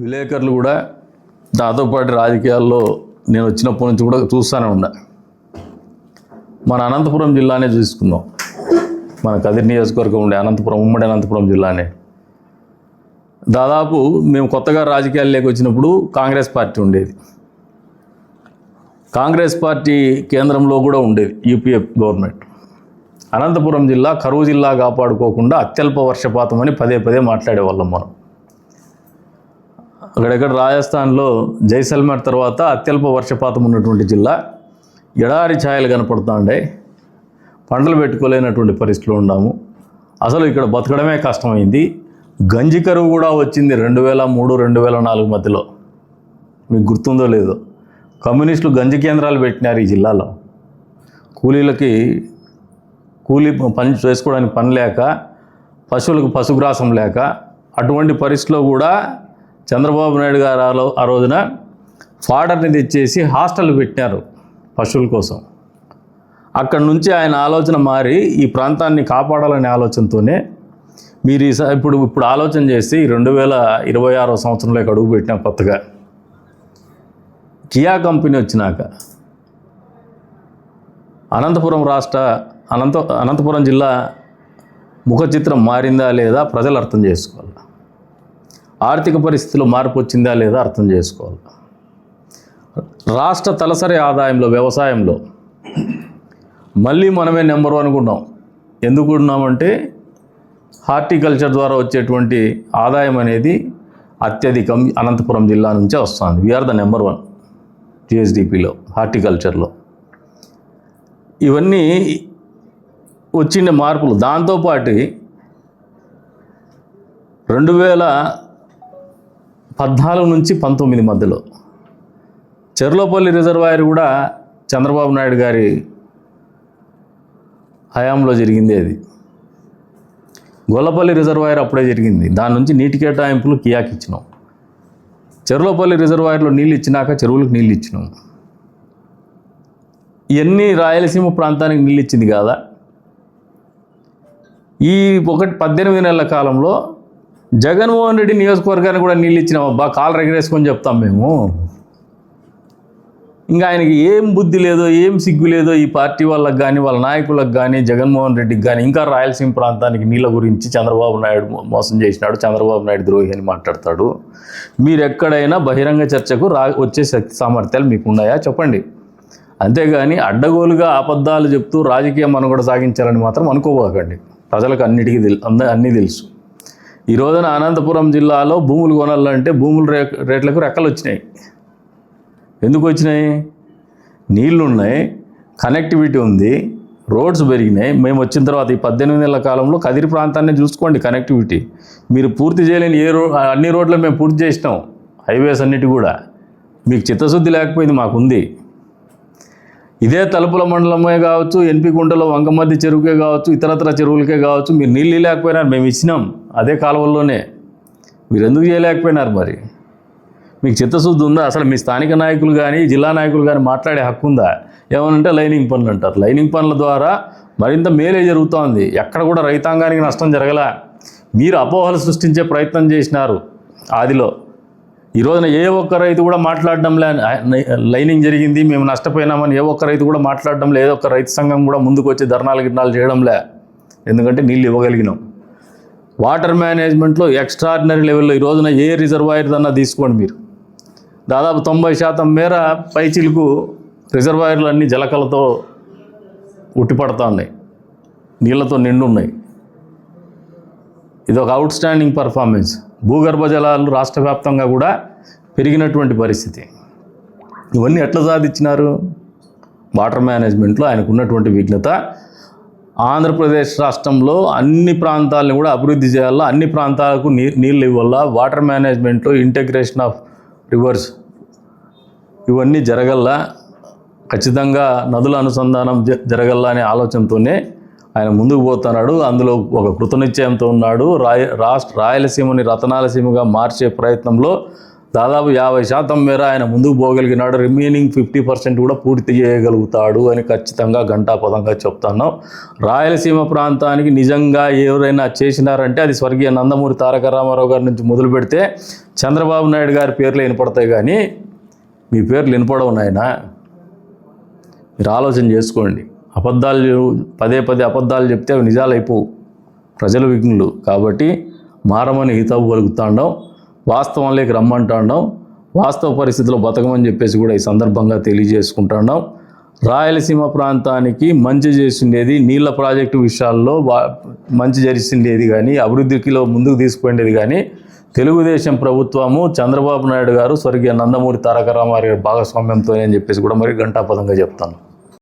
విలేకరులు కూడా నాతో పాటు రాజకీయాల్లో నేను వచ్చినప్పటి నుంచి కూడా చూస్తూనే ఉన్నా. మన అనంతపురం జిల్లానే చూసుకుందాం. మన కదిరి నియోజకవర్గం ఉండే అనంతపురం ఉమ్మడి అనంతపురం జిల్లానే. దాదాపు మేము కొత్తగా రాజకీయాల్లోకి వచ్చినప్పుడు కాంగ్రెస్ పార్టీ ఉండేది. కాంగ్రెస్ పార్టీ కేంద్రంలో కూడా ఉండేది యూపీఎఫ్ గవర్నమెంట్. అనంతపురం జిల్లా కరువు జిల్లా కాపాడుకోకుండా అత్యల్ప వర్షపాతం అని పదే పదే మాట్లాడేవాళ్ళం మనం. అక్కడెక్కడ రాజస్థాన్లో జైసల్మేర్ తర్వాత అత్యల్ప వర్షపాతం ఉన్నటువంటి జిల్లా ఎడారి ఛాయలు కనపడుతుండే. పంటలు పెట్టుకోలేనటువంటి పరిస్థితిలో ఉన్నాము. అసలు ఇక్కడ బతకడమే కష్టమైంది. గంజి కరువు కూడా వచ్చింది రెండు వేల మూడు రెండు వేల నాలుగు మధ్యలో. మీకు గుర్తుందో లేదో. కమ్యూనిస్టులు గంజి కేంద్రాలు పెట్టినారు ఈ జిల్లాలో. కూలీలకి కూలీ పని చేసుకోవడానికి పని లేక పశువులకు పశుగ్రాసం లేక అటువంటి పరిస్థితిలో కూడా చంద్రబాబు నాయుడు గారు ఆ ఆ రోజున ఫాడర్ని తెచ్చేసి హాస్టల్ పెట్టినారు పశువుల కోసం. అక్కడి నుంచి ఆయన ఆలోచన మారి ఈ ప్రాంతాన్ని కాపాడాలనే ఆలోచనతోనే మీరు ఈ స- ఇప్పుడు ఇప్పుడు ఆలోచన చేసి రెండు వేల ఇరవై ఆరో సంవత్సరంలో అడుగు పెట్టినాం కొత్తగా. కియా కంపెనీ వచ్చినాక అనంతపురం రాష్ట్ర అనంత అనంతపురం జిల్లా ముఖ చిత్రం మారిందా లేదా ప్రజలు అర్థం చేసుకోవాలి? ఆర్థిక పరిస్థితిలో మార్పు వచ్చిందా లేదా అర్థం చేసుకోవాలి. రాష్ట్ర తలసరి ఆదాయంలో వ్యవసాయంలో మళ్ళీ మనమే నెంబర్ వన్ ఉన్నాం ఎందుకు ఉన్నామంటే హార్టికల్చర్ ద్వారా వచ్చేటువంటి ఆదాయం అనేది అత్యధికం అనంతపురం జిల్లా నుంచే వస్తుంది. We are the number one జిఎస్డిపిలో హార్టికల్చర్లో. ఇవన్నీ వచ్చిన మార్పులు. దాంతోపాటు రెండు వేల పద్నాలుగు నుంచి పంతొమ్మిది మధ్యలో. చెర్లోపల్లి రిజర్వాయర్ కూడా చంద్రబాబు నాయుడు గారి హయాంలో జరిగింది అది. గొల్లపల్లి రిజర్వాయర్ అప్పుడే జరిగింది. దాని నుంచి నీటి కేటాయింపులు కియాకి ఇచ్చినాం. చెర్లోపల్లి రిజర్వాయర్లో నీళ్ళు ఇచ్చినాక చెరువులకు నీళ్ళు ఇచ్చినాం. ఇవన్నీ రాయలసీమ ప్రాంతానికి నీళ్ళు ఇచ్చింది కాదా? ఈ ఒకటి పద్దెనిమిది నెలల కాలంలో జగన్మోహన్ రెడ్డి నియోజకవర్గానికి కూడా నీళ్ళు ఇచ్చినాం అబ్బా కాలు రగిరేసుకొని చెప్తాం మేము. ఇంకా ఆయనకి ఏం బుద్ధి లేదో ఏం సిగ్గు లేదో ఈ పార్టీ వాళ్ళకి కానీ వాళ్ళ నాయకులకు కానీ జగన్మోహన్ రెడ్డికి కానీ ఇంకా రాయలసీమ ప్రాంతానికి నీళ్ళ గురించి చంద్రబాబు నాయుడు మోసం చేసినాడు చంద్రబాబు నాయుడు ద్రోహి అని మాట్లాడతాడు. మీరు ఎక్కడైనా బహిరంగ చర్చకు రా వచ్చే శక్తి సామర్థ్యాలు మీకు ఉన్నాయా చెప్పండి. అంతేగాని అడ్డగోలుగా అబద్ధాలు చెప్తూ రాజకీయ మనుగడ సాగించాలని మాత్రం అనుకోబోకండి. ప్రజలకు అన్నిటికీ తెలు అంద అన్నీ తెలుసు. ఈ రోజున అనంతపురం జిల్లాలో భూములు కొనాలంటే భూముల రే రేట్లకు రెక్కలు వచ్చినాయి. ఎందుకు వచ్చినాయి? నీళ్ళు ఉన్నాయి కనెక్టివిటీ ఉంది రోడ్స్ పెరిగినాయి. మేము వచ్చిన తర్వాత ఈ పద్దెనిమిది నెలల కాలంలో కదిరి ప్రాంతాన్ని చూసుకోండి కనెక్టివిటీ. మీరు పూర్తి చేయలేని ఏ రో అన్ని రోడ్లు మేము పూర్తి చేసినాం. హైవేస్ అన్నిటి కూడా. మీకు చిత్తశుద్ధి లేకపోయింది మాకుంది. ఇదే తలుపుల మండలమే కావచ్చు ఎన్పి గుంటలో వంకమద్ది చెరువుకే కావచ్చు ఇతరత్ర చెరువులకే కావచ్చు మీరు నీళ్ళు లేకపోయినారు మేము ఇచ్చినాం అదే కాలువల్లోనే. మీరు ఎందుకు చేయలేకపోయినారు మరి? మీకు చిత్తశుద్ధి ఉందా? అసలు మీ స్థానిక నాయకులు కానీ జిల్లా నాయకులు కానీ మాట్లాడే హక్కు ఉందా? ఏమనంటే లైనింగ్ పనులు అంటారు. లైనింగ్ పనుల ద్వారా మరింత మేలే జరుగుతోంది. ఎక్కడ కూడా రైతాంగానికి నష్టం జరగల. మీరు అపోహలు సృష్టించే ప్రయత్నం చేసినారు ఆదిలో. ఈ రోజున ఏ ఒక్క రైతు కూడా మాట్లాడడం లే లైనింగ్ జరిగింది మేము నష్టపోయినామని ఏ ఒక్క రైతు కూడా మాట్లాడడం లే ఏ ఒక్క రైతు సంఘం కూడా ముందుకు వచ్చి ధర్నాలు గిర్నాలు చేయడంలే ఎందుకంటే నీళ్ళు ఇవ్వగలిగినాం. వాటర్ మేనేజ్మెంట్లో ఎక్స్ట్రాడినరీ లెవెల్లో ఈ రోజున ఏ రిజర్వాయర్ దన్నా తీసుకోండి మీరు. దాదాపు తొంభై శాతం మేర పైచిలకు రిజర్వాయర్లు అన్నీ జలకలతో ఉట్టిపడతా ఉన్నాయి. నీళ్ళతో నిండు ఉన్నాయి ఇది ఒక అవుట్ స్టాండింగ్ పర్ఫార్మెన్స్ భూగర్భ జలాలు రాష్ట్ర వ్యాప్తంగా కూడా పెరిగినటువంటి పరిస్థితి. ఇవన్నీ ఎట్లా సాధించినారు? వాటర్ మేనేజ్మెంట్లో ఆయనకు ఉన్నటువంటి విఘ్నత. ఆంధ్రప్రదేశ్ రాష్ట్రంలో అన్ని ప్రాంతాలను కూడా అభివృద్ధి చేయాలా అన్ని ప్రాంతాలకు నీ నీళ్ళు ఇవ్వాల వాటర్ మేనేజ్మెంట్లో ఇంటగ్రేషన్ ఆఫ్ రివర్స్ ఇవన్నీ జరగల్లా ఖచ్చితంగా నదుల అనుసంధానం జ- జరగల్లా అనే ఆలోచనతోనే ఆయన ముందుకు పోతున్నాడు. అందులో ఒక కృతనిశ్చయంతో ఉన్నాడు. రాయ రాష్ట్ర రాయలసీమని రతనాలసీమగా మార్చే ప్రయత్నంలో దాదాపు యాభై శాతం మేర ఆయన ముందుకు పోగలిగినాడు. రిమైనింగ్ ఫిఫ్టీ పర్సెంట్ కూడా పూర్తి చేయగలుగుతాడు అని ఖచ్చితంగా ఘంటాపదంగా చెప్తాను రాయలసీమ ప్రాంతానికి నిజంగా ఎవరైనా చేసినారంటే అది స్వర్గీయ నందమూరి తారక రామారావు గారి నుంచి మొదలు పెడితే చంద్రబాబు నాయుడు గారి పేర్లు వినపడతాయి కానీ మీ పేర్లు వినపడవు నాయన. మీరు ఆలోచన చేసుకోండి. అబద్ధాలు పదే పదే అబద్ధాలు చెప్తే అవి నిజాలైపోవు ప్రజలు విఘ్నులు కాబట్టి మారమని హితవు పలుకుతాండం వాస్తవంలోకి రమ్మంటాండం వాస్తవ పరిస్థితిలో బతకమని చెప్పేసి కూడా ఈ సందర్భంగా తెలియజేసుకుంటాండం. రాయలసీమ ప్రాంతానికి మంచి చేసిండేది నీళ్ళ ప్రాజెక్టు విషయాల్లో వా- మంచి జరిసిండేది కానీ అభివృద్ధికిలో ముందుకు తీసుకుపోయిండేది కానీ తెలుగుదేశం ప్రభుత్వము చంద్రబాబు నాయుడు గారు స్వర్గీయ నందమూరి తారక రామారావు భాగస్వామ్యంతో అని చెప్పేసి కూడా మరి ఘంటాపదంగా చెప్తాను.